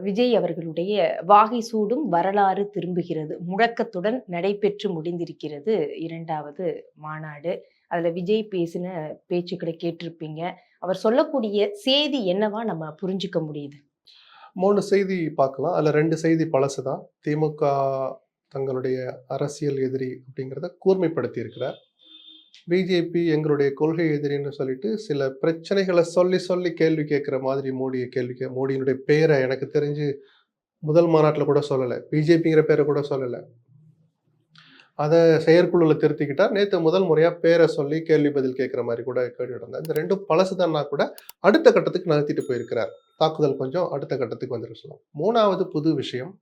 விஜய் அவர்களுடைய வாகை சூடும் வரலாறு திரும்புகிறது. முழக்கத்துடன் நடைபெற்று முடிந்திருக்கிறது இரண்டாவது மாநாடு. அதில் விஜய் பேசின பேச்சுக்களை கேட்டிருப்பீங்க. அவர் சொல்லக்கூடிய செய்தி என்னவா நம்ம புரிஞ்சுக்க முடியுது? மூணு செய்தி பார்க்கலாம். அதில் ரெண்டு செய்தி பழசு தான் திமுக தங்களுடைய அரசியல் எதிரி அப்படிங்கிறத கூர்மைப்படுத்தி இருக்கிறார் பிஜேபி எங்களுடைய கொள்கை எதிரின்னு சொல்லிட்டு சில பிரச்சனைகளை சொல்லி சொல்லி கேள்வி கேட்குற மாதிரி மோடியை கேள்வி கே மோடியினுடைய பெயரை எனக்கு தெரிஞ்சு முதல் மாநாட்டில் கூட சொல்லலை. பிஜேபிங்கிற பேரை கூட சொல்லலை. அதை செயற்குழுவில் திருத்திக்கிட்டா நேற்று முதல் முறையாக பேரை சொல்லி கேள்வி பதில் கேட்குற மாதிரி கூட கேள்வி இந்த ரெண்டும் பழசுதான்னா கூட அடுத்த கட்டத்துக்கு நகர்த்திட்டு போயிருக்கிறார். தாக்குதல் கொஞ்சம் அடுத்த கட்டத்துக்கு வந்துட்டு சொல்லலாம். மூணாவது புது விஷயம்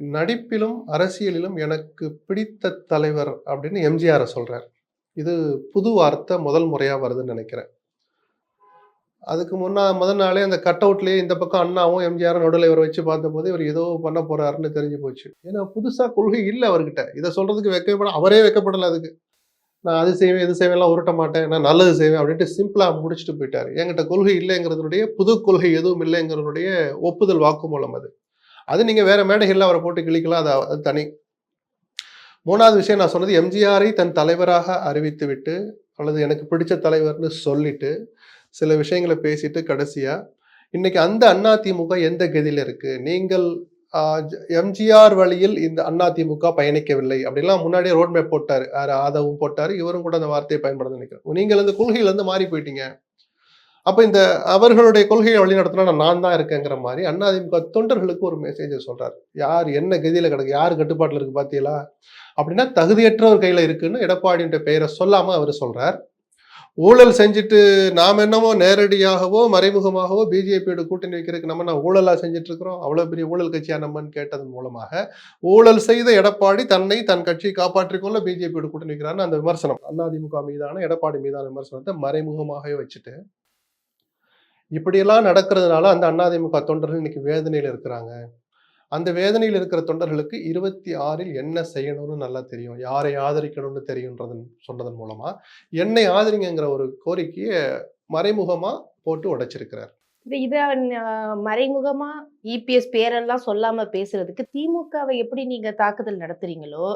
நடிப்பிலும் அரசியலிலும் எனக்கு பிடித்த தலைவர் அப்படின்னு எம்ஜிஆரை சொல்கிறார் இது புது வார்த்தை முதல் முறையாக வருதுன்னு நினைக்கிறேன். அதுக்கு முன்னா முதல் நாளே அந்த கட் அவுட்லேயே இந்த பக்கம் அண்ணாவும் எம்ஜிஆரும் நடுவில் இவரை வச்சு பார்த்தபோது இவர் ஏதோ பண்ண போறாருன்னு தெரிஞ்சு போச்சு. ஏன்னா புதுசாக கொள்கை இல்லை அவர்கிட்ட. இதை சொல்றதுக்கு வைக்கப்பட அவரே வைக்கப்படலை அதுக்கு. நான் அது செய்வேன் இது செய்வேன்லாம் உருட்ட மாட்டேன் நான் நல்லது செய்வேன் அப்படின்ட்டு சிம்பிளாக முடிச்சுட்டு போயிட்டார். என்கிட்ட கொள்கை இல்லைங்கிறதுனுடைய புது கொள்கை எதுவும் இல்லைங்கிறதுடைய ஒப்புதல் வாக்குமூலம் அது. அது நீங்கள் வேற மேடைகளில் அவரை போட்டு கிழிக்கலாம் அது அது தனி. மூணாவது விஷயம் நான் சொன்னது எம்ஜிஆரை தன் தலைவராக அறிவித்துவிட்டு அல்லது எனக்கு பிடிச்ச தலைவர்னு சொல்லிட்டு சில விஷயங்களை பேசிட்டு கடைசியா இன்னைக்கு அந்த அண்ணா திமுக எந்த கதியில இருக்கு? நீங்கள் எம்ஜிஆர் வழியில் இந்த அண்ணா திமுக பயணிக்கவில்லை. அப்படிலாம் முன்னாடியே ரோட் மேப் போட்டார். யார் ஆதவும் போட்டார். இவரும் கூட அந்த வார்த்தையை பயன்படுத்த நினைக்கிறேன். நீங்கள் அந்த கொள்கையிலேருந்து மாறி போயிட்டீங்க. அப்போ இந்த அவர்களுடைய கொள்கையை வழிநடத்தினா நான் தான் இருக்கேங்கிற மாதிரி அதிமுக தொண்டர்களுக்கு ஒரு மெசேஜை சொல்கிறார் யார் என்ன கதியில் கிடக்கு யார் கட்டுப்பாட்டில் இருக்கு பார்த்தீங்களா அப்படின்னா தகுதியற்றவர் கையில் இருக்குன்னு எடப்பாடின்ற பெயரை சொல்லாமல் அவர் சொல்கிறார் ஊழல் செஞ்சுட்டு நாம் என்னமோ நேரடியாகவோ மறைமுகமாகவோ பிஜேபியோட கூட்டணி வைக்கிறதுக்கு நம்ம நான் ஊழலாக செஞ்சுட்டு இருக்கிறோம் அவ்வளோ பெரிய ஊழல் கட்சியா நம்மன்னு கேட்டதன் மூலமாக ஊழல் செய்த எடப்பாடி தன்னை தன் கட்சியை காப்பாற்றிக்கொள்ள பிஜேபியோட கூட்டணி வைக்கிறான்னு அந்த விமர்சனம். அதிமுக மீதான எடப்பாடி மீதான விமர்சனத்தை மறைமுகமாகவே வச்சுட்டு இப்படியெல்லாம் நடக்கிறதுனால அந்த அண்ணாதிமுக தொண்டர்கள் இன்னைக்கு வேதனையில் இருக்கிறாங்க. அந்த வேதனையில் இருக்கிற தொண்டர்களுக்கு இருபத்தி ஆறில் என்ன செய்யணும்னு நல்லா தெரியும். யாரை ஆதரிக்கணும்னு தெரியுன்றதன் சொன்னதன் மூலமா என்னை ஆதரிங்கிற ஒரு கோரிக்கையை மறைமுகமா போட்டு உடைச்சிருக்கிறார். இது இத அஹ், மறைமுகமா இபிஎஸ் பேரெல்லாம் சொல்லாம பேசுறதுக்கு திமுகவை எப்படி நீங்க தாக்குதல் நடத்துறீங்களோ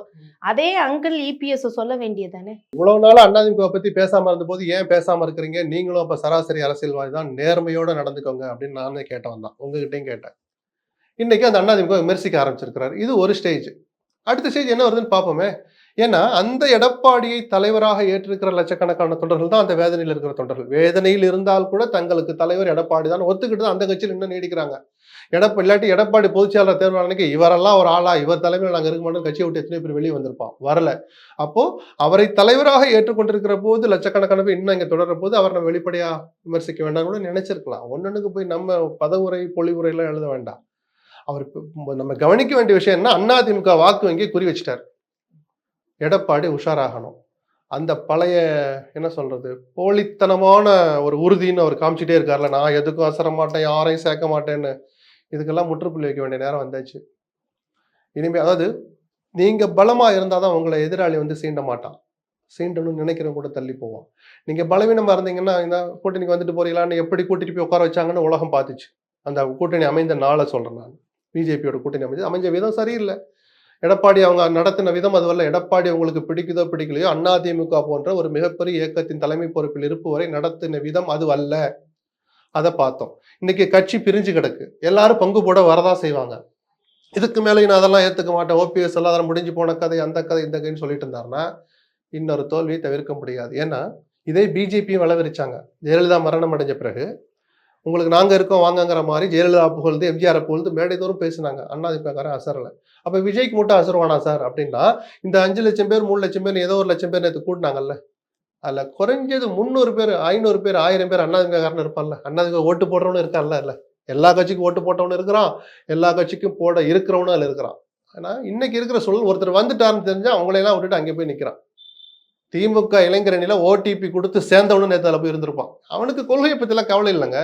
அதே அங்கிள் இபிஎஸ் சொல்ல வேண்டியதானே இவ்வளவு நாள் அதிமுக பத்தி பேசாம இருந்த போது ஏன் பேசாம இருக்கிறீங்க? நீங்களும் அப்ப சராசரி அரசியல்வாதி தான் நேர்மையோட நடந்துக்கோங்க அப்படின்னு நானே கேட்டவன் தான். உங்ககிட்டயும் கேட்டேன். இன்னைக்கு அந்த அதிமுக விமர்சிக்க ஆரம்பிச்சிருக்கிறார். இது ஒரு ஸ்டேஜ் அடுத்த ஸ்டேஜ் என்ன வருதுன்னு பார்ப்போமே. ஏன்னா அந்த எடப்பாடியை தலைவராக ஏற்றிருக்கிற லட்சக்கணக்கான தொண்டர்கள் தான் அந்த வேதனையில் இருக்கிற தொண்டர்கள். வேதனையில் இருந்தால் கூட தங்களுக்கு தலைவர் எடப்பாடி தான். ஒத்துக்கிட்டு தான் அந்த கட்சியில் இன்னும் நீடிக்கிறாங்க. எடப்பா இல்லாட்டி எடப்பாடி பொதுச்செயலாளர் தேர்வு அன்னைக்கு இவரெல்லாம் ஒரு ஆளா இவர் தலைமையில் நாங்கள் இருக்க மாட்டோம் கட்சியை விட்டு எத்தனை பேர் வெளியே வந்திருப்போம் வரல. அப்போ அவரை தலைவராக ஏற்றுக்கொண்டிருக்கிற போது லட்சக்கணக்கான பேர் இன்னும் இங்கே தொடர்ற போது அவர் நம்ம வெளிப்படையா விமர்சிக்க வேண்டாம் கூட நினைச்சிருக்கலாம். ஒன்னொன்னுக்கு போய் நம்ம பதவுரை பொழிவுரையெல்லாம் எழுத வேண்டாம். அவர் நம்ம கவனிக்க வேண்டிய விஷயம் என்ன? அதிமுக வாக்கு வங்கி குறி வச்சிட்டார். எடப்பாடி உஷாராகணும். அந்த பழைய என்ன சொல்றது போலித்தனமான ஒரு உறுதின்னு அவர் காமிச்சிட்டே இருக்கார்ல நான் எதுக்கும் அசர மாட்டேன் யாரையும் சேர்க்க மாட்டேன்னு. இதுக்கெல்லாம் முற்றுப்புள்ளி வைக்க வேண்டிய நேரம் வந்தாச்சு. இனிமே அதாவது நீங்க பலமா இருந்தாதான் உங்களை எதிராளி வந்து சீண்ட மாட்டான். சீண்டணும்னு நினைக்கிறவங்க கூட தள்ளி போவான். நீங்க பலவீனமா இருந்தீங்கன்னா இந்த கூட்டணிக்கு வந்துட்டு போறீங்களான்னு எப்படி கூட்டிட்டு போய் உட்கார வச்சாங்கன்னு உலகம் பார்த்துச்சு. அந்த கூட்டணி அமைந்த நாளை சொல்றேன் நான். பிஜேபியோட கூட்டணி அமைஞ்சது அமைஞ்ச விதம் சரியில்லை. எடப்பாடி அவங்க நடத்தின விதம் அதுவல்ல. எடப்பாடி அவங்களுக்கு பிடிக்குதோ பிடிக்கலையோ அதிமுக போன்ற ஒரு மிகப்பெரிய இயக்கத்தின் தலைமை பொறுப்பில் இருப்பவரை நடத்தின விதம் அது அல்ல அதை பார்த்தோம். இன்னைக்கு கட்சி பிரிஞ்சு கிடக்கு. எல்லாரும் பங்கு போட வரதான் செய்வாங்க. இதுக்கு மேலே நான் அதெல்லாம் ஏற்றுக்க மாட்டேன். ஓபிஎஸ் எல்லாம் அதெல்லாம் முடிஞ்சு போன கதை அந்த கதை இந்த கதைன்னு சொல்லிட்டு இருந்தாருன்னா இன்னொரு தோல்வியை தவிர்க்க முடியாது. ஏன்னா இதே பிஜேபியும் வளவரிச்சாங்க. ஜெயலலிதா மரணம் அடைஞ்ச பிறகு உங்களுக்கு நாங்கள் இருக்கோம் வாங்கங்கிற மாதிரி ஜெயலலிதா புகழ்ந்து எம்ஜிஆர் புகழ்ந்து மேடை தோறும் பேசினாங்க அண்ணாதிமுகக்காரன் அசரலை. அப்போ விஜய்க்கு மட்டும் அசருவானா சார் அப்படின்னா இந்த அஞ்சு லட்சம் பேர் மூணு லட்சம் பேர் ஏதோ ஒரு லட்சம் பேர் நேற்று கூட்டினாங்கல்ல. அதில் குறைஞ்சது முந்நூறு பேர் ஐநூறு பேர் ஆயிரம் பேர் அண்ணாதிமுகக்காரன் இருப்பான்ல. அண்ணாதிமுக ஓட்டு போடுறவனு இருக்கான்ல இல்லை எல்லா கட்சிக்கும் ஓட்டு போட்டவனு இருக்கிறான். எல்லா கட்சிக்கும் போட இருக்கிறவனும் அதில் இருக்கிறான். ஆனால் இன்னைக்கு இருக்கிற சூழல் ஒருத்தர் வந்துட்டாருன்னு தெரிஞ்சால் அவங்களையெல்லாம் விட்டுட்டு அங்கே போய் நிற்கிறான் திமுக இளைஞரணியில் ஓடிபி கொடுத்து சேர்ந்தவனு நேற்று அதில் போய் இருந்திருப்பான். அவனுக்கு கொள்கையை பற்றிலாம் கவலை இல்லைங்க.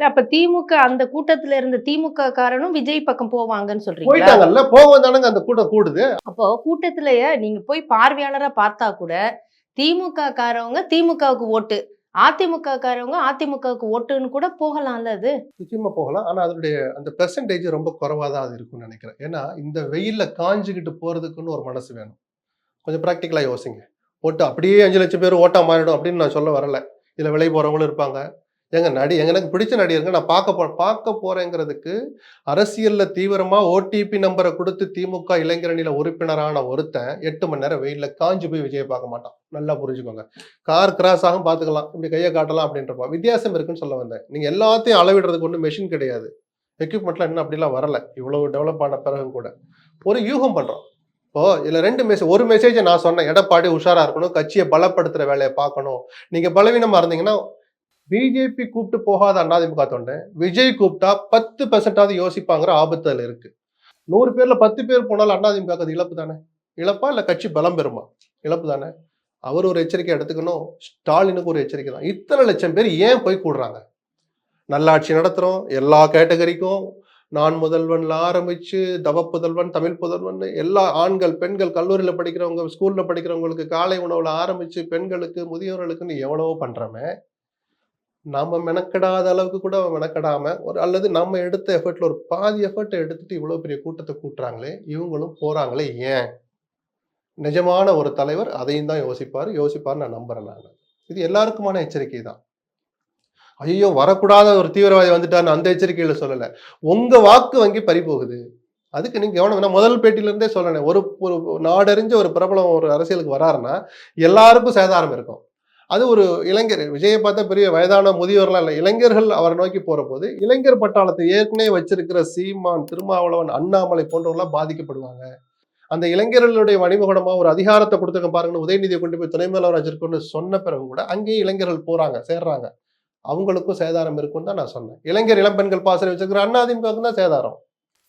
அப்ப திமுக அந்த கூட்டத்துல இருந்த திமுக காரனும் விஜய் பக்கம் போவாங்கன்னு சொல்றீங்களா? போயிட்டாங்கல்ல போக தானங்க அந்த கூட்டம் கூடுது. அப்போ கூட்டத்துல நீங்க போய் பார்வையாளரா பார்த்தா கூட திமுக காரவங்க திமுகவுக்கு ஓட்டு. அதிமுக காரவங்க அதிமுகவுக்கு ஓட்டுன்னு கூட போகலாம்ல அது? நிச்சயமா போகலாம். ஆனா அதனுடைய அந்த பெர்சன்டேஜ் ரொம்ப குறைவா தான் அது இருக்கும்னு நினைக்கிறேன். ஏன்னா இந்த வெயில்ல காஞ்சுக்கிட்டு போறதுக்குன்னு ஒரு மனசு வேணும். கொஞ்சம் ப்ராக்டிக்கலா யோசிங்க. ஓட்டு அப்படியே அஞ்சு லட்சம் பேர் ஓட்டா மாறிடும் அப்படின்னு நான் சொல்ல வரல. இதுல விலை போறவங்களும் இருப்பாங்க. எங்க நடி எனக்கு பிடிச்ச நடிகருங்க நான் பார்க்க போ பார்க்க போறேங்கிறதுக்கு அரசியல்ல தீவிரமா ஓடிபி நம்பரை கொடுத்து திமுக இளைஞரணியில உறுப்பினரான ஒருத்தன் எட்டு மணி நேரம் வெயில்ல காஞ்சு போய் விஜயை பார்க்க மாட்டான். நல்லா புரிஞ்சுக்கோங்க. கார் கிராஸ் ஆகும் பார்த்துக்கலாம். இப்படி கையை காட்டலாம் அப்படின்றப்ப வித்தியாசம் இருக்குன்னு சொல்ல வந்தேன். நீங்க எல்லாத்தையும் அளவிடுறதுக்கு ஒன்றும் மெஷின் கிடையாது. எக்யூப்மெண்ட்லாம் இன்னும் அப்படிலாம் வரல. இவ்வளவு டெவலப் ஆன பிறகும் கூட. ஒரு யூகம் பண்றோம். இப்போ இதில் ரெண்டு மெசேஜ் ஒரு மெசேஜை நான் சொன்னேன். எடப்பாடி உஷாராக இருக்கணும். கட்சியை பலப்படுத்துகிற வேலையை பார்க்கணும். நீங்கள் பலவீனமாக இருந்தீங்கன்னா பிஜேபி கூப்பிட்டு போகாத அதிமுக தொண்டை விஜய் கூப்பிட்டா பத்து பெர்சென்டாவது யோசிப்பாங்கிற ஆபத்து அதில் இருக்கு. நூறு பேர்ல பத்து பேர் போனாலும் அதிமுக அது இழப்பு தானே? இழப்பா இல்லை கட்சி பலம் பெறுமா? இழப்பு தானே? அவர் ஒரு எச்சரிக்கை எடுத்துக்கணும் ஸ்டாலினுக்கு ஒரு எச்சரிக்கை தான். இத்தனை லட்சம் பேர் ஏன் போய் கூடுறாங்க? நல்லாட்சி நடத்துகிறோம் எல்லா கேட்டகரிக்கும் நான் முதல்வன்ல ஆரம்பிச்சு தவ புதல்வன் தமிழ் புதல்வன் எல்லா ஆண்கள் பெண்கள் கல்லூரியில் படிக்கிறவங்க ஸ்கூல்ல படிக்கிறவங்களுக்கு காலை உணவுல ஆரம்பிச்சு பெண்களுக்கு முதியோர்களுக்குன்னு எவ்வளவோ பண்றோமே நாம மெனக்கெடாத அளவுக்கு கூட மெனக்கெடாம ஒரு அல்லது நம்ம எடுத்த எஃபர்ட்ல ஒரு பாதி எஃபர்ட்டை எடுத்துட்டு இவ்வளவு பெரிய கூட்டத்தை கூட்டுறாங்களே இவங்களும் போறாங்களே ஏன்? நிஜமான ஒரு தலைவர் அதையும் தான் யோசிப்பார். யோசிப்பார் நான் நம்புறேன் நான். இது எல்லாருக்குமான எச்சரிக்கை தான். ஐயோ வரக்கூடாத ஒரு தீவிரவாதி வந்துட்டான்னு அந்த எச்சரிக்கையில சொல்லல. உங்க வாக்கு வங்கி பறி போகுது அதுக்கு நீங்க கவனம் வேணா முதல் பேட்டியிலேருந்தே சொல்லணும். ஒரு ஒரு நாடறிஞ்ச ஒரு பிரபலம் ஒரு அரசியலுக்கு வராருன்னா எல்லாருக்கும் சேதாரம் இருக்கும். அது ஒரு இளைஞர் விஜயை பார்த்தா பெரிய வயதான முதியோர்லாம் இல்லை இளைஞர்கள் அவரை நோக்கி போற போது இளைஞர் பட்டாளத்தை ஏற்கனவே வச்சிருக்கிற சீமான் திருமாவளவன் அண்ணாமலை போன்றவர்களாம் பாதிக்கப்படுவாங்க. அந்த இளைஞர்களுடைய மணிமகுடமா ஒரு அதிகாரத்தை கொடுத்துருக்க பாருங்கன்னு உதயநிதியை கொண்டு போய் துணை முதல்வர் சொன்ன பிறகு கூட அங்கேயும் இளைஞர்கள் போறாங்க சேர்றாங்க. அவங்களுக்கும் சேதாரம் இருக்குன்னு தான் நான் சொன்னேன். இளைஞர் இளம்பெண்கள் பாசறை வச்சிருக்கிற அண்ணாதிமுகவுக்கு தான் சேதாரம்.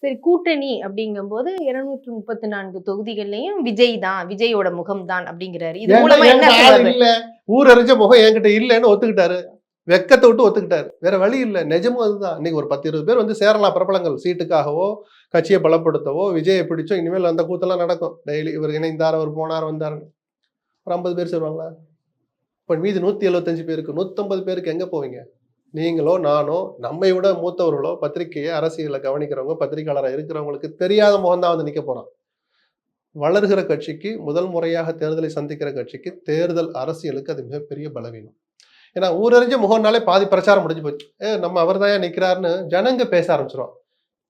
சரி கூட்டணி அப்படிங்கும்போது இருநூற்று முப்பத்தி நான்கு தொகுதிகள்லயும் விஜய் தான் விஜயோட முகம் தான் அப்படிங்கிறாரு. இது மூலமா என்ன என்கிட்ட ஆள் செலவு? இல்ல. ஊர் அறிஞ்ச முகம் என்கிட்ட இல்லைன்னு ஒத்துக்கிட்டாரு. வெக்கத்தை விட்டு ஒத்துக்கிட்டாரு. வேற வழி இல்லை. நிஜமும் அதுதான். இன்னைக்கு ஒரு பத்து இருபது பேர் வந்து சேரலாம் பிரபலங்கள். சீட்டுக்காகவோ கட்சியை பலப்படுத்தவோ விஜயை பிடிச்சோ இனிமேல் அந்த கூத்தெல்லாம் நடக்கும். டெய்லி இவர் இணைந்தார் அவர் போனார் வந்தார் ஒரு ஐம்பது பேர் சேருவாங்களா? இப்போ மீதி நூத்தி எழுபத்தஞ்சு பேருக்கு நூத்தம்பது பேருக்கு எங்க போவீங்க? நீங்களோ நானோ நம்மை விட மூத்தவர்களோ பத்திரிகையை அரசியலை கவனிக்கிறவங்க பத்திரிகையாளராக இருக்கிறவங்களுக்கு தெரியாத முகம்தான் வந்து நிற்க போகிறோம் வளர்கிற கட்சிக்கு முதல் முறையாக தேர்தலை சந்திக்கிற கட்சிக்கு தேர்தல் அரசியலுக்கு அது மிகப்பெரிய பலவீனம். ஏன்னா ஊரறிஞ்ச முகம்னாலே பாதி பிரச்சாரம் முடிஞ்சு போச்சு. ஏ நம்ம அவர் தான் நிற்கிறாருன்னு ஜனங்க பேச ஆரம்பிச்சிடும்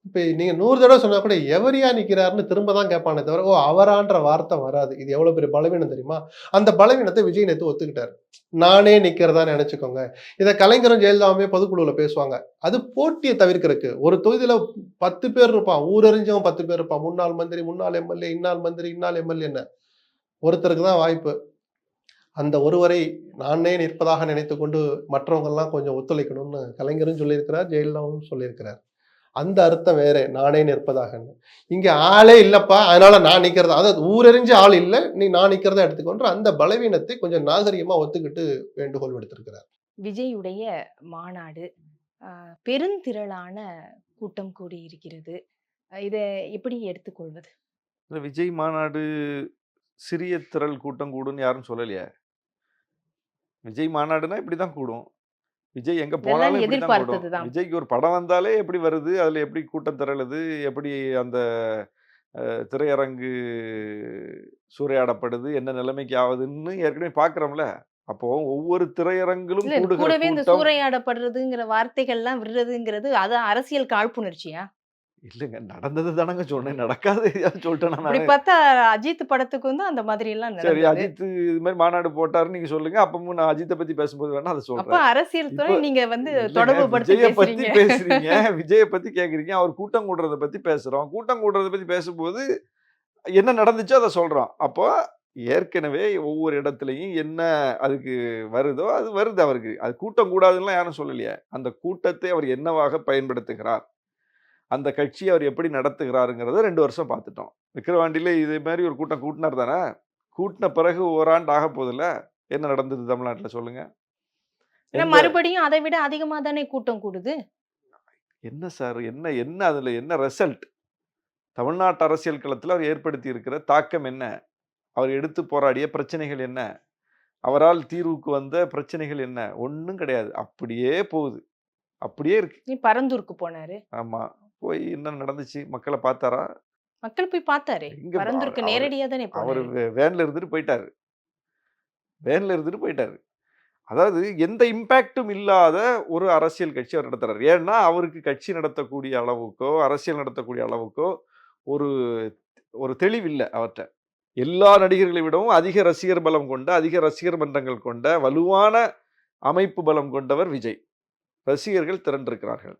இப்போ நீங்கள் நூறு தடவை சொன்னால் கூட எவரியா நிற்கிறாருன்னு திரும்ப தான் கேட்பானே தவிர ஓ அவரான்ற வார்த்தை வராது. இது எவ்வளோ பெரிய பலவீனம் தெரியுமா? அந்த பலவீனத்தை விஜய் நேத்து ஒத்துக்கிட்டார். நானே நிற்கிறதா நினச்சிக்கோங்க. இதை கலைஞரும் ஜெயலலிதாவுமே பொதுக்குழுவில் பேசுவாங்க. அது போட்டியை தவிர்க்கிறதுக்கு. ஒரு தொகுதியில் பத்து பேர் இருப்பான். ஊரறிஞ்சவன் பத்து பேர் இருப்பான். முன்னாள் மந்திரி முன்னாள் எம்எல்ஏ இன்னாள் மந்திரி இன்னாள் எம்எல்ஏன்னு ஒருத்தருக்கு தான் வாய்ப்பு. அந்த ஒருவரை நானே நிற்பதாக நினைத்து கொண்டு மற்றவங்கெல்லாம் கொஞ்சம் ஒத்துழைக்கணும்னு கலைஞரும் சொல்லியிருக்கிறார் ஜெயலலிதாவும் சொல்லியிருக்கிறார். அந்த அர்த்தம் வேற நானே நிற்பதாகன்னு. இங்க ஆளே இல்லப்பா அதனால நான் நிக்கிறதா அதாவது ஊரறிஞ்ச ஆள் இல்லை நீ நான் நிக்கிறதா எடுத்துக்கொண்டு அந்த பலவீனத்தை கொஞ்சம் நாகரிகமா ஒத்துக்கிட்டு வேண்டுகோள் விடுத்திருக்கிறார். விஜயுடைய மாநாடு பெருந்திரளான கூட்டம் கூடி இருக்கிறது இதை எப்படி எடுத்துக்கொள்வது? இல்ல விஜய் மாநாடு சிறிய திரள் கூட்டம் கூடுன்னு யாரும் சொல்லலையே. விஜய் மாநாடுனா இப்படிதான் கூடும். விஜய் எங்க போனாலும் எதிர்பார்த்ததுதான். விஜய்க்கு ஒரு படம் வந்தாலே எப்படி வருது? அதுல எப்படி கூட்டம் திரளுது எப்படி அந்த திரையரங்கு சூறையாடப்படுது? என்ன நிலைமைக்கு ஆகுதுன்னு ஏற்கனவே பாக்குறோம்ல. அப்போ ஒவ்வொரு திரையரங்கிலும் கூடவே இந்த சூறையாடப்படுறதுங்கிற வார்த்தைகள்லாம் விடுறதுங்கிறது அது அரசியல் காழ்ப்புணர்ச்சியா? இல்லைங்க நடந்தது தானங்க சொன்னேன். நடக்காது சொல்லிட்டேனா நானு பார்த்தா அஜித் படத்துக்கு வந்து அந்த மாதிரி எல்லாம் சரி அஜித் இது மாதிரி மாநாடு போட்டாருன்னு நீங்க சொல்லுங்க. அப்பவும் நான் அஜித்தை பத்தி பேசும்போது வேணா அதை சொல்றேன். அரசியல் துறை நீங்க வந்து தொடர்பு விஜய பத்தி பேசுறீங்க. பேசுறீங்க. விஜய பத்தி கேக்குறீங்க. அவர் கூட்டம் கூடுறத பத்தி பேசுறோம். கூட்டம் கூடுறத பத்தி பேசும்போது என்ன நடந்துச்சோ அதை சொல்றோம். அப்போ ஏற்கனவே ஒவ்வொரு இடத்துலையும் என்ன அதுக்கு வருதோ அது வருது அவருக்கு. அது கூட்டம் கூடாதுன்னு யாரும் சொல்லலையே. அந்த கூட்டத்தை அவர் என்னவாக பயன்படுத்துகிறார்? அந்த கட்சியை அவர் எப்படி நடத்துகிறாருங்கிறத ரெண்டு வருஷம் பார்த்துட்டோம். விக்கிரவாண்டியில இது மாதிரி ஒரு கூட்டம் கூட்டினார் தானே? கூட்டின பிறகு ஓராண்டு ஆக போதில்ல என்ன நடந்தது தமிழ்நாட்டுல சொல்லுங்க. மறுபடியும் அதை விட அதிகமா தானே கூட்டம் கூடுது? என்ன சார்? என்ன என்ன அதுல என்ன ரிசல்ட் தமிழ்நாட்டு அரசியல் களத்தில் அவர் ஏற்படுத்தி இருக்கிற தாக்கம் என்ன? அவர் எடுத்து போராடிய பிரச்சனைகள் என்ன? அவரால் தீர்வுக்கு வந்த பிரச்சனைகள் என்ன? ஒண்ணும் கிடையாது. அப்படியே போகுது. அப்படியே இருக்கு. நீ பரந்தூருக்கு போனாரு. ஆமா. போய் என்ன நடந்துச்சு? மக்களை பார்த்தாரா? மக்கள் போய் பார்த்தாரு. பரந்தூருக்கு அவர் நேரடியா தானே அவர் வேன்ல இருந்துட்டு போயிட்டாரு. வேன்ல இருந்துட்டு போயிட்டாரு. அதாவது எந்த இம்பேக்டும் இல்லாத ஒரு அரசியல் கட்சி அவர் நடத்துறாரு. ஏன்னா அவருக்கு கட்சி நடத்தக்கூடிய அளவுக்கோ அரசியல் நடத்தக்கூடிய அளவுக்கோ ஒரு ஒரு தெளிவில்லை அவர்கிட்ட எல்லா நடிகர்களை விடவும் அதிக ரசிகர் பலம் கொண்ட அதிக ரசிகர் மன்றங்கள் கொண்ட வலுவான அமைப்பு பலம் கொண்டவர் விஜய். ரசிகர்கள் திரண்டிருக்கிறார்கள்.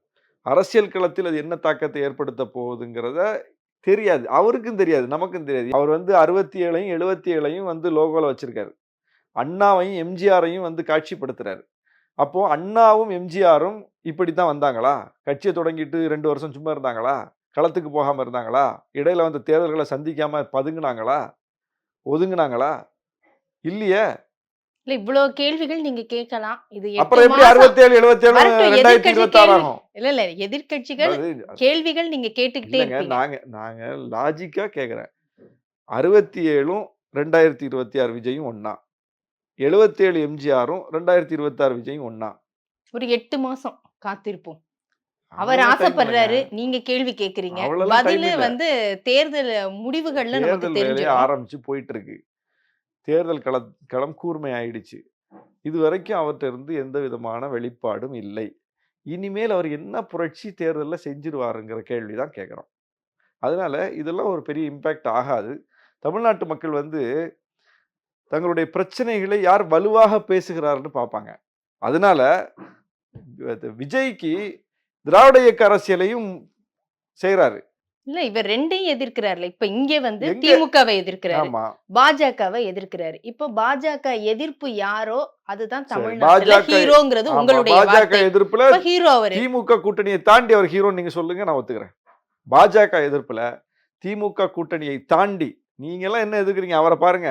அரசியல் களத்தில் அது என்ன தாக்கத்தை ஏற்படுத்த போகுதுங்கிறத தெரியாது. அவருக்கும் தெரியாது நமக்கும் தெரியாது. அவர் வந்து அறுபத்தி ஏழையும் எழுபத்தி ஏழையும் வந்து லோகோவில் வச்சுருக்காரு. அண்ணாவையும் எம்ஜிஆரையும் வந்து காட்சிப்படுத்துகிறாரு அப்போது அண்ணாவும் எம்ஜிஆரும் இப்படி தான் வந்தாங்களா? கட்சியை தொடங்கிட்டு ரெண்டு வருஷம் சும்மா இருந்தாங்களா? களத்துக்கு போகாமல் இருந்தாங்களா? இடையில் வந்து தேர்தல்களை சந்திக்காமல் பதுங்கினாங்களா? ஒதுங்கினாங்களா? இல்லையே. இல்ல இவ்வளவு கேள்விகள் நீங்க கேட்கலாம். இது அப்புறம் எப்படி அறுபத்தி ஏழு எழுபத்தி ஏழு வரட்டும், ரெண்டாயிரத்தி எதிர்க்கட்சி இருபத்தி ஆறு கேள்வி- ஆகும் இல்ல இல்ல எதிர்க்கட்சிகள் அதாவது கேள்விகள் நீங்க கேட்டுக்கிட்டே நாங்க நாங்க லாஜிக்கா கேக்குறேன். அறுபத்தி ஏழும் ரெண்டாயிரத்தி இருபத்தி ஆறு விஜயும் ஒண்ணா. எழுபத்தி ஏழு எம்ஜிஆரும் ரெண்டாயிரத்தி இருபத்தி ஆறு விஜயும் ஒண்ணா. ஒரு எட்டு மாசம் காத்திருப்போம். அவர் ஆசைப்படுறாரு. நீங்க கேள்வி கேக்குறீங்க. பதிலு. வந்து தேர்தல் முடிவுகள்ல நமக்கு தெரிஞ்சிடும். ஆரம்பிச்சு போயிட்டு இருக்கு. தேர்தல் கள களம் கூர்மை ஆயிடுச்சு இது வரைக்கும் அவர்கிட்ட இருந்து எந்த விதமான வெளிப்பாடும் இல்லை. இனிமேல் அவர் என்ன புரட்சி தேர்தலில் செஞ்சிருவாருங்கிற கேள்வி தான் கேட்குறோம். அதனால இதெல்லாம் ஒரு பெரிய இம்பேக்ட் ஆகாது. தமிழ்நாட்டு மக்கள் வந்து தங்களுடைய பிரச்சனைகளை யார் வலுவாக பேசுகிறாருன்னு பார்ப்பாங்க. அதனால விஜய்க்கு திராவிட இயக்க அரசியலையும் செய்கிறாரு இல்ல இவர் ரெண்டையும் எதிர்க்கிறாருல. இப்ப இங்க வந்து திமுகவை எதிர்க்கிறாரு. பாஜகவை எதிர்க்கிறாரு. இப்ப பாஜக எதிர்ப்பு யாரோ அதுதான் தமிழ்நாட்டுல பாஜக ஹீரோங்கிறது உங்களுடைய பாஜக எதிர்ப்புல ஹீரோ அவரு. திமுக கூட்டணியை தாண்டி அவர் ஹீரோ நீங்க சொல்லுங்க நான் ஒத்துக்கிறேன். பாஜக எதிர்ப்புல திமுக கூட்டணியை தாண்டி நீங்க எல்லாம் என்ன எதிர்க்கிறீங்க? அவரை பாருங்க.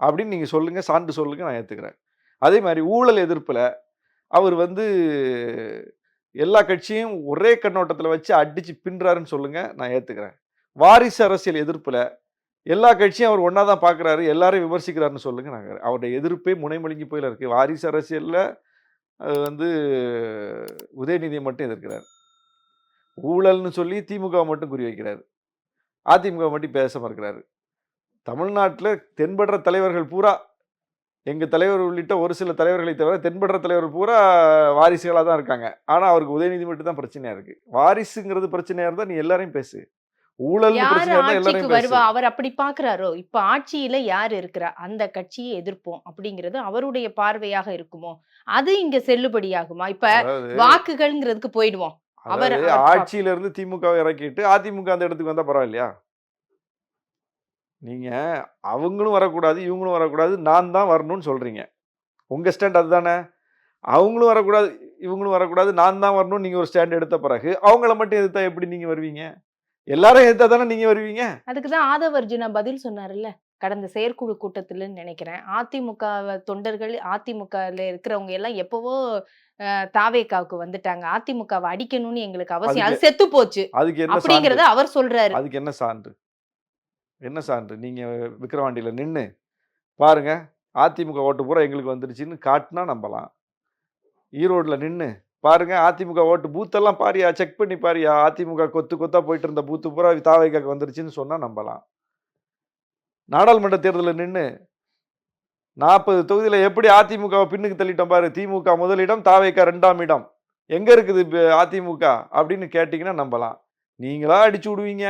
அப்படின்னு நீங்க சொல்லுங்க சான்று சொல்லுங்க நான் ஏத்துக்கிறேன். அதே மாதிரி ஊழல் எதிர்ப்புல அவர் வந்து எல்லா கட்சியும் ஒரே கண்ணோட்டத்தில் வச்சு அடிச்சு பின்றாருன்னு சொல்லுங்கள் நான் ஏற்றுக்கிறேன் வாரிசு அரசியல் எதிர்ப்பில் எல்லா கட்சியும் அவர் ஒன்றா தான் பார்க்குறாரு எல்லாரையும் விமர்சிக்கிறாருன்னு சொல்லுங்கள் நாங்கள் அவருடைய எதிர்ப்பே முனைமொழிஞ்சு போயில இருக்குது வாரிசு அரசியலில் அது வந்து உதயநிதியை மட்டும் எதிர்க்கிறார். ஊழல்னு சொல்லி திமுக மட்டும் குறி வைக்கிறார். அதிமுக மட்டும் பேச மறுக்கிறாரு. தமிழ்நாட்டில் தென்படுற தலைவர்கள் பூரா எங்கள் தலைவர் உள்ளிட்ட ஒரு சில தலைவர்களை தவிர தென்படுற தலைவர் பூரா வாரிசுகளாக தான் இருக்காங்க. ஆனால் அவருக்கு உதயநிதி மட்டும் தான் பிரச்சனையாக இருக்குது வாரிசுங்கிறது பிரச்சனையாக இருந்தால் நீ எல்லாரையும் பேசு. ஊழல் ஆட்சிக்கு வருவா? அவர் அப்படி பாக்குறாரோ? இப்ப ஆட்சியில யார் இருக்கிறா? அந்த கட்சியை எதிர்ப்போம் அப்படிங்கிறது அவருடைய பார்வையாக இருக்குமோ? அது இங்க செல்லுபடியாகுமா? இப்ப வாக்குகள்ங்கிறதுக்கு போயிடுவோம். அவர் ஆட்சியில இருந்து திமுகவை இறக்கிட்டு அதிமுக அந்த இடத்துக்கு வந்தா பரவாயில்லையா? நீங்க அவங்களும் வரக்கூடாது இவங்களும் வரக்கூடாது நான் தான் வரணும்னு சொல்றீங்க. உங்க ஸ்டாண்ட் அதுதானே? அவங்களும் வரக்கூடாது இவங்களும் வரக்கூடாது நான் தான் வரணும் நீங்க ஒரு ஸ்டாண்ட் எடுத்த பிறகு அவங்கள மட்டும் எதிர்த்தா எப்படி நீங்க வருவீங்க? எல்லாரும் எதிர்த்தா தானே நீங்க வருவீங்க? அதுக்குதான் ஆதவ அர்ஜுனா பதில் சொன்னாருல்ல கடந்த செயற்குழு கூட்டத்துலன்னு நினைக்கிறேன். அதிமுக தொண்டர்கள் அதிமுகல இருக்கிறவங்க எல்லாம் எப்பவோ அஹ், தாவேகாவுக்கு வந்துட்டாங்க. அதிமுகவை அடிக்கணும்னு எங்களுக்கு அவசியம். அது அதுக்கு- செத்து போச்சு. அதுக்கு அப்படிங்கறத அவர் சொல்றாரு. அதுக்கு என்ன சான்று? என்ன சான்று? நீங்கள் விக்கிரவாண்டியில் நின்று பாருங்க. அதிமுக ஓட்டு பூரா எங்களுக்கு வந்துடுச்சின்னு காட்டினா நம்பலாம். ஈரோடில் நின்று பாருங்கள் அதிமுக ஓட்டு பூத்தெல்லாம் பாரியா? செக் பண்ணி பாரியா? அதிமுக கொத்து கொத்தா போயிட்டு இருந்த பூத்து பூரா தாவைக்காக்கு வந்துருச்சுன்னு சொன்னால் நம்பலாம். நாடாளுமன்ற தேர்தலில் நின்று நாற்பது தொகுதியில் எப்படி அதிமுகவை பின்னுக்கு தள்ளிட்டோம் பாரு? திமுக முதலிடம் தாவைக்கா ரெண்டாம் இடம். எங்கே இருக்குது அதிமுக? அப்படின்னு கேட்டிங்கன்னா நம்பலாம். நீங்களா அடிச்சு விடுவீங்க.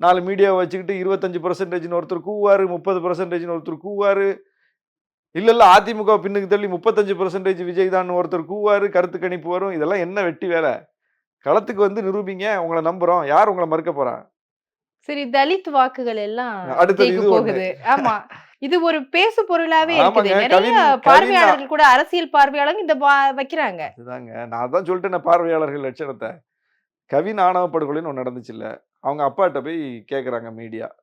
நாலு மீடியாவை வச்சுக்கிட்டு இருபத்தஞ்சு பர்சன்டேஜ்னு ஒருத்தர் கூவாரு முப்பது பர்சன்டேஜ்னு ஒருத்தர் கூவாரு இல்ல இல்ல அதிமுக பின்னுக்கு தள்ளி முப்பத்தஞ்சு பர்சன்டேஜ் விஜய் தான் ஒருத்தர் கூவாரு கருத்து கணிப்பு வரும். இதெல்லாம் என்ன வெட்டி வேலை? களத்துக்கு வந்து நிரூபிங்க உங்களை நம்புறோம். யார் உங்களை மறுக்க போறா? சரி தலித் வாக்குகள் எல்லாம் அடுத்தது ஒண்ணு. போகுது. ஆமா. இது ஒரு பேசு பொருளாவே இருக்குது. நிறைய பார்வையாளர்கள் கூட அரசியல் பார்வையாளர்கள் இந்த வைக்கிறாங்க. அதுதாங்க. நான் தான் சொல்லிட்டேன் பார்வையாளர்கள் லட்சணத்தை. கவின் ஆணவ படுகொலைன்னு ஒன்று நடந்துச்சு இல்ல. அவங்க அப்பாட்ட போய் கேட்குறாங்க மீடியா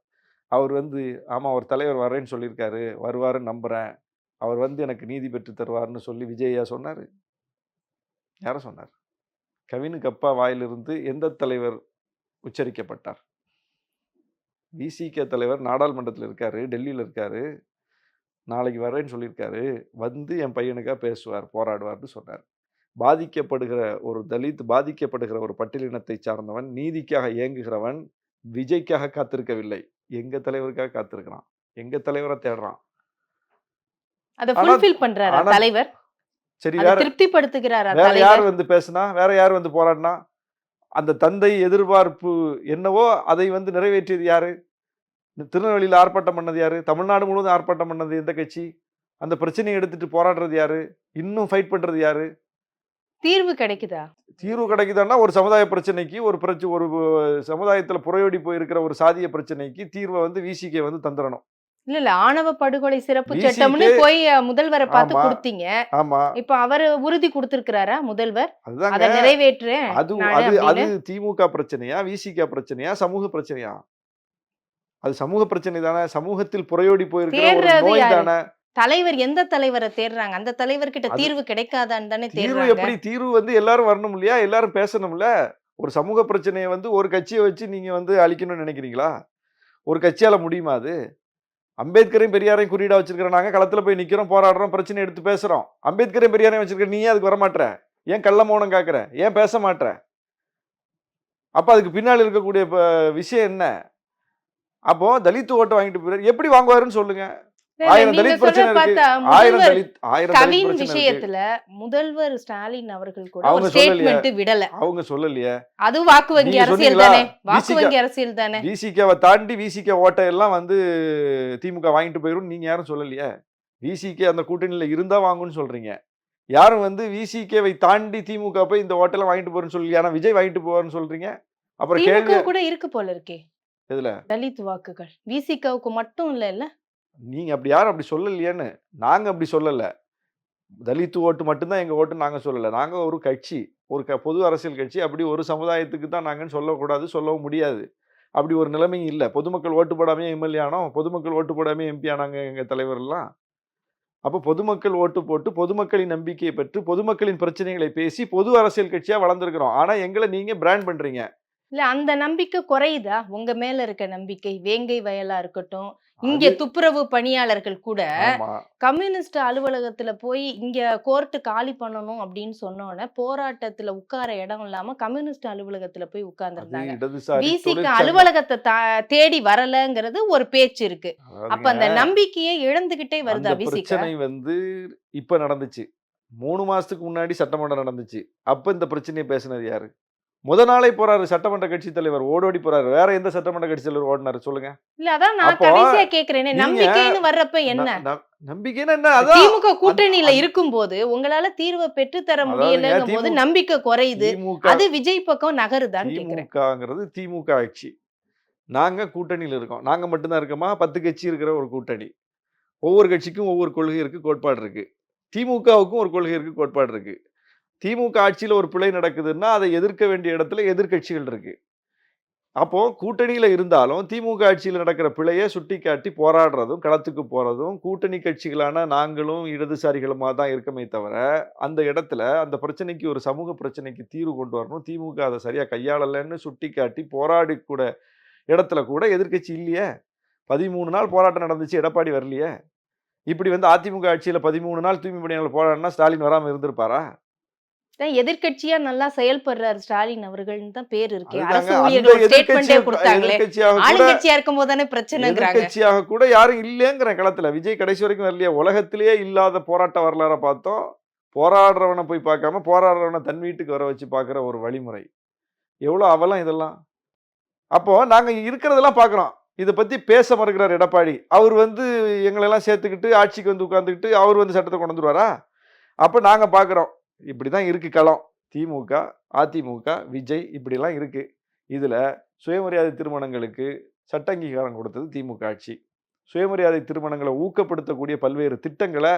அவர் வந்து ஆமாம் அவர் தலைவர் வரேன்னு சொல்லியிருக்காரு. வருவாருன்னு நம்புகிறேன் அவர் வந்து எனக்கு நீதி பெற்று தருவார்னு சொல்லி விஜயா சொன்னார். யாரை சொன்னார்? கவினுக்கு அப்பா வாயிலிருந்து எந்த தலைவர் உச்சரிக்கப்பட்டார்? விசிகே தலைவர் நாடாளுமன்றத்தில் இருக்காரு டெல்லியில் இருக்காரு. நாளைக்கு வரேன்னு சொல்லியிருக்காரு. வந்து என் பையனுக்காக பேசுவார் போராடுவார்னு சொன்னார். பாதிக்கப்படுகிற ஒரு தலித் பாதிக்கப்படுகிற ஒரு பட்டியலினத்தை சார்ந்தவன் நீதிக்காக இயங்குகிறவன் விஜய்க்காக காத்திருக்கவில்லை. எங்க தலைவருக்காக காத்திருக்கிறான்? எங்க தலைவரை தேடுறான்? தலைவர்? சரி வேற திருப்திப்படுத்துகிறாரா வேற யார் வந்து பேசுனா வேற யார் வந்து போராடினா அந்த தந்தை எதிர்பார்ப்பு என்னவோ அதை வந்து நிறைவேற்றியது யாரு? திருநெல்வேலியில் ஆர்ப்பாட்டம் பண்ணது யாரு? தமிழ்நாடு முழுவதும் ஆர்ப்பாட்டம் பண்ணது எந்த கட்சி? அந்த பிரச்சனையை எடுத்துட்டு போராடுறது யாரு? இன்னும் ஃபைட் பண்றது யாரு? தீர்வு கிடைக்குதா? தீர்வு கிடைக்குதான்னா ஒரு சமுதாய பிரச்சனைக்கு ஒரு பிரச்சனை ஒரு சமுதாயத்துல புறையோடி போயிருக்கிற ஒரு சாதிய பிரச்சனைக்கு தீர்வை வந்து விசிகே வந்து தந்துடணும் இல்ல இல்ல. ஆணவ படுகொலை சிறப்பு சட்டம்னு போய் முதல்வரை பார்த்து. கொடுத்தீங்க. ஆமா. இப்ப அவர் உறுதி கொடுத்திருக்கிறாரா முதல்வர்? அதை நிறைவேற்றுறேன் அது அது அது. திமுக பிரச்சனையா விசிக பிரச்சனையா சமூக பிரச்சனையா? அது சமூக பிரச்சனை தானே. சமூகத்தில் புறையோடி போயிருக்கிற ஒரு நோய்? தானே. தலைவர் எந்த தலைவரை தேடுறாங்க? அந்த தலைவர்கிட்ட தீர்வு கிடைக்காதான்னு தானே தீர்வு எப்படி? தீர்வு வந்து எல்லாரும் வரணும் இல்லையா? எல்லாரும் பேசணும்ல? ஒரு சமூக பிரச்சனையை வந்து ஒரு கட்சியை வச்சு நீங்க வந்து அழிக்கணும்னு நினைக்கிறீங்களா? ஒரு கட்சியால முடியுமா அது? அம்பேத்கரையும் பெரியாரையும் குறியீடா வச்சிருக்கிற நாங்க களத்துல போய் நிக்கிறோம் போராடுறோம் பிரச்சனை எடுத்து பேசுறோம். அம்பேத்கரையும் பெரியாரையும் வச்சிருக்க நீ அதுக்கு வரமாட்ற. ஏன் கள்ள மௌனம் காக்குற? ஏன் பேச மாட்ற? அப்ப அதுக்கு பின்னாடி இருக்கக்கூடிய விஷயம் என்ன? அப்போ தலித் ஓட்டை வாங்கிட்டு போயிரு எப்படி வாங்குவாருன்னு சொல்லுங்க. ஆயிரம் தலித் பிரச்சனை இருக்கு. ஆயிரம் முதல்வர் தலித் ஆயிரம் தலித் கவின் பிரச்சனை இருக்கு. விஷயத்துல முதல்வர் ஸ்டாலின் அவர்கள் கூட அவங்க. ஸ்டேட்மெண்ட் விடல. அவங்க சொல்லலையே. அது வாக்கு வங்கி அரசியல்? தானே. வாக்கு வங்கி அரசியல் தானே. விசிகாவை தாண்டி விசிக ஓட்டை எல்லாம் வந்து திமுக வாங்கிட்டு போயிரும் நீங்க யாரும் சொல்லலையே? விசிகே அந்த கூட்டணியில இருந்தா வாங்குன்னு சொல்றீங்க. யாரும் வந்து விசிகேவை தாண்டி திமுக போய் இந்த ஓட்டெல்லாம் வாங்கிட்டு போறேன்னு சொல்லி ஆனா விஜய் வாங்கிட்டு போவார்னு சொல்றீங்க? அப்புறம் கேள்வி கூட இருக்கு போல இருக்கே. எதுல? தலித் வாக்குகள். விசிகாவுக்கு மட்டும் இல்ல இல்ல? நீங்கள் அப்படி யாரும் அப்படி சொல்லலையேன்னு நாங்கள் அப்படி சொல்லலை. தலித்து ஓட்டு மட்டும்தான் எங்கள் ஓட்டு நாங்கள் சொல்லலை. நாங்கள் ஒரு கட்சி ஒரு க பொது அரசியல் கட்சி. அப்படி ஒரு சமுதாயத்துக்கு தான் நாங்கன்னு சொல்லக்கூடாது சொல்லவும் முடியாது. அப்படி ஒரு நிலைமை இல்லை. பொதுமக்கள் ஓட்டு போடாமே எம்எல்ஏ ஆனோம். பொதுமக்கள் ஓட்டு போடாமே எம்பி ஆனாங்க எங்கள் தலைவர்லாம் அப்போ பொதுமக்கள் ஓட்டு போட்டு பொதுமக்களின் நம்பிக்கையை பெற்று பொதுமக்களின் பிரச்சனைகளை பேசி பொது அரசியல் கட்சியாக வளர்ந்துருக்கிறோம். ஆனால் எங்களை நீங்கள் பிராண்ட் பண்ணுறீங்க இல்ல அந்த நம்பிக்கை குறையுதா? உங்க மேல இருக்க நம்பிக்கை வேங்கை வயலா இருக்கட்டும் இங்க துப்புரவு பணியாளர்கள் கூட கம்யூனிஸ்ட் அலுவலகத்துல போய் இங்க கோர்ட்டு காலி பண்ணணும் அப்படின்னு சொன்னோன்னே போராட்டத்துல உட்கார இடம் இல்லாம கம்யூனிஸ்ட் அலுவலகத்துல போய் உட்கார்ந்துருந்தாங்க. விசிக்கு. அலுவலகத்தை தேடி வரலங்கிறது ஒரு பேச்சு இருக்கு. அப்ப அந்த நம்பிக்கையே இழந்துகிட்டே வருதா பிரச்சனை வந்து இப்ப நடந்துச்சு. மூணு மாசத்துக்கு முன்னாடி சட்டமன்றம் நடந்துச்சு. அப்ப இந்த பிரச்சனையை பேசினது யாரு? முத நாளே போறாரு சட்டமன்ற கட்சி தலைவர். ஓடோடி போறாரு. வேற எந்த சட்டமன்ற கட்சி தலைவர் ஓடினாரு சொல்லுங்க. இல்ல அதான் நான் கடைசியா கேக்குறேனே. நம்பிக்கைன்னு வர்றப்ப என்ன? நம்பிக்கைன்னா என்ன? அதான் திமுக கூட்டணியில இருக்கும்போது உங்களால தீர்வை பெற்று தர முடியலங்கும் போது நம்பிக்கை குறையுது. அது விஜய் பக்கம் நகருதான்னு கேக்குறேன். திமுகங்கிறது திமுக ஆட்சி. நாங்க கூட்டணியில இருக்கோம். நாங்க மட்டும்தான் இருக்கோமா? பத்து கட்சி இருக்கிற ஒரு கூட்டணி. ஒவ்வொரு கட்சிக்கும் ஒவ்வொரு கொள்கை இருக்கு கோட்பாடு இருக்கு. திமுகவுக்கும் ஒரு கொள்கை இருக்கு கோட்பாடு இருக்கு. திமுக ஆட்சியில் ஒரு பிழை நடக்குதுன்னா அதை எதிர்க்க வேண்டிய இடத்துல எதிர்க்கட்சிகள் இருக்கு. அப்போ கூட்டணியில் இருந்தாலும் திமுக ஆட்சியில் நடக்கிற பிழையை சுட்டி காட்டி போராடுறதும் களத்துக்கு போகிறதும் கூட்டணி கட்சிகளான நாங்களும் இடதுசாரிகளுமாக தான் இருக்கமே தவிர அந்த இடத்துல அந்த பிரச்சனைக்கு ஒரு சமூக பிரச்சனைக்கு தீர்வு கொண்டு வரணும். திமுக அதை சரியாக கையாளலைன்னு சுட்டிக்காட்டி போராடி கூட இடத்துல கூட எதிர்க்கட்சி இல்லையே. பதிமூணு நாள் போராட்டம் நடந்துச்சு எடப்பாடி வரலையே. இப்படி வந்து அதிமுக ஆட்சியில் பதிமூணு நாள் தூய்மை பணியாளர் போராடினா ஸ்டாலின் வராமல் இருந்திருப்பாரா? தான் எதிர்க்கட்சியா நல்லா செயல்படுறாரு ஸ்டாலின் அவர்கள்னு தான் பேர் இருக்கு. அரசு ஊழியர்கள் ஸ்டேட்மெண்டே கொடுத்தாங்களே. ஆளுங்கட்சியா இருக்கும் போது தானே பிரச்சனைங்கிறாங்க. எதிர்க்கட்சியாக கூட யாரும் இல்லைங்கிற களத்துல விஜய் கடைசி வரைக்கும் வரலையே உலகத்திலேயே இல்லாத போராட்ட வரலாற பார்த்தோம். போராடுறவனை போய் பார்க்காம போராடுறவனை தன் வீட்டுக்கு வர வச்சு பார்க்குற ஒரு வழிமுறை. எவ்வளோ அவலம் இதெல்லாம். அப்போ நாங்க இருக்கிறதெல்லாம் பார்க்குறோம். இதை பத்தி பேச மறுக்கிறார் எடப்பாடி. அவர் வந்து எங்களெல்லாம் சேர்த்துக்கிட்டு ஆட்சிக்கு வந்து உட்காந்துக்கிட்டு அவர் வந்து சட்டத்தை கொண்டு வந்துருவாரா? அப்போ நாங்க பார்க்குறோம். இப்படி தான் இருக்குது களம். திமுக அதிமுக விஜய் இப்படிலாம் இருக்குது இதில் சுயமரியாதை திருமணங்களுக்கு சட்ட அங்கீகாரம் கொடுத்தது திமுக ஆட்சி. சுயமரியாதை திருமணங்களை ஊக்கப்படுத்தக்கூடிய பல்வேறு திட்டங்களை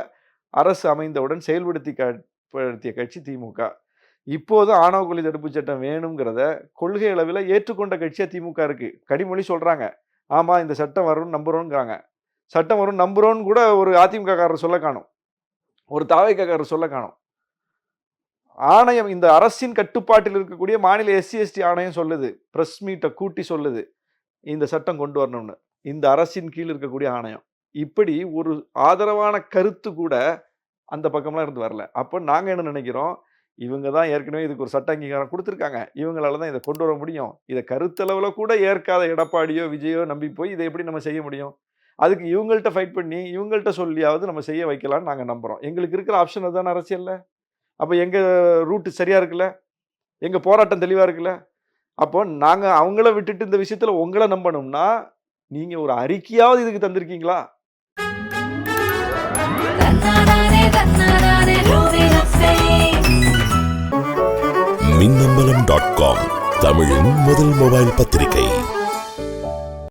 அரசு அமைந்தவுடன் செயல்படுத்தி காட்படுத்திய கட்சி திமுக. இப்போது ஆணவ தடுப்பு சட்டம் வேணுங்கிறத கொள்கை அளவில் ஏற்றுக்கொண்ட கட்சியாக திமுக இருக்குது கனிமொழி சொல்கிறாங்க ஆமாம் இந்த சட்டம் வரும்னு நம்புகிறோங்கிறாங்க சட்டம் வரும் நம்புறோன்னு கூட ஒரு அதிமுக காரர் சொல்ல காணும். ஒரு தாவைக்காரர் சொல்ல காணும். ஆணையம் இந்த அரசின் கட்டுப்பாட்டில் இருக்கக்கூடிய மாநில எஸ்சி எஸ்டி ஆணையம் சொல்லுது. ப்ரெஸ் மீட்டை கூட்டி சொல்லுது. இந்த சட்டம் கொண்டு வரணும்னு. இந்த அரசின் கீழ் இருக்கக்கூடிய ஆணையம். இப்படி ஒரு ஆதரவான கருத்து கூட அந்த பக்கம்லாம் இருந்து வரல. அப்போ நாங்கள் என்ன நினைக்கிறோம்? இவங்க தான் ஏற்கனவே இதுக்கு ஒரு சட்ட அங்கீகாரம் கொடுத்துருக்காங்க. இவங்களால தான் இதை கொண்டு வர முடியும். இதை கருத்தளவில் கூட ஏற்காத எடப்பாடியோ விஜயோ நம்பி போய் இதை எப்படி நம்ம செய்ய முடியும்? அதுக்கு இவங்கள்ட்ட ஃபைட் பண்ணி இவங்கள்ட்ட சொல்லியாவது நம்ம செய்ய வைக்கலாம்னு நாங்கள் நம்புகிறோம் எங்களுக்கு இருக்கிற ஆப்ஷன் அதுதான் அரசியலில்? அப்போ எங்கள் ரூட்டு சரியாக இருக்குல்ல? எங்கள் போராட்டம் தெளிவாக இருக்குல்ல? அப்போ நாங்கள் அவங்கள விட்டுட்டு இந்த விஷயத்தில் உங்களை நம்பணும்னா நீங்கள் ஒரு அறிக்கையாவது இதுக்கு தந்திருக்கீங்களா? மின்னம்பலம் டாட் காம் தமிழின் முதல் மொபைல் பத்திரிகை.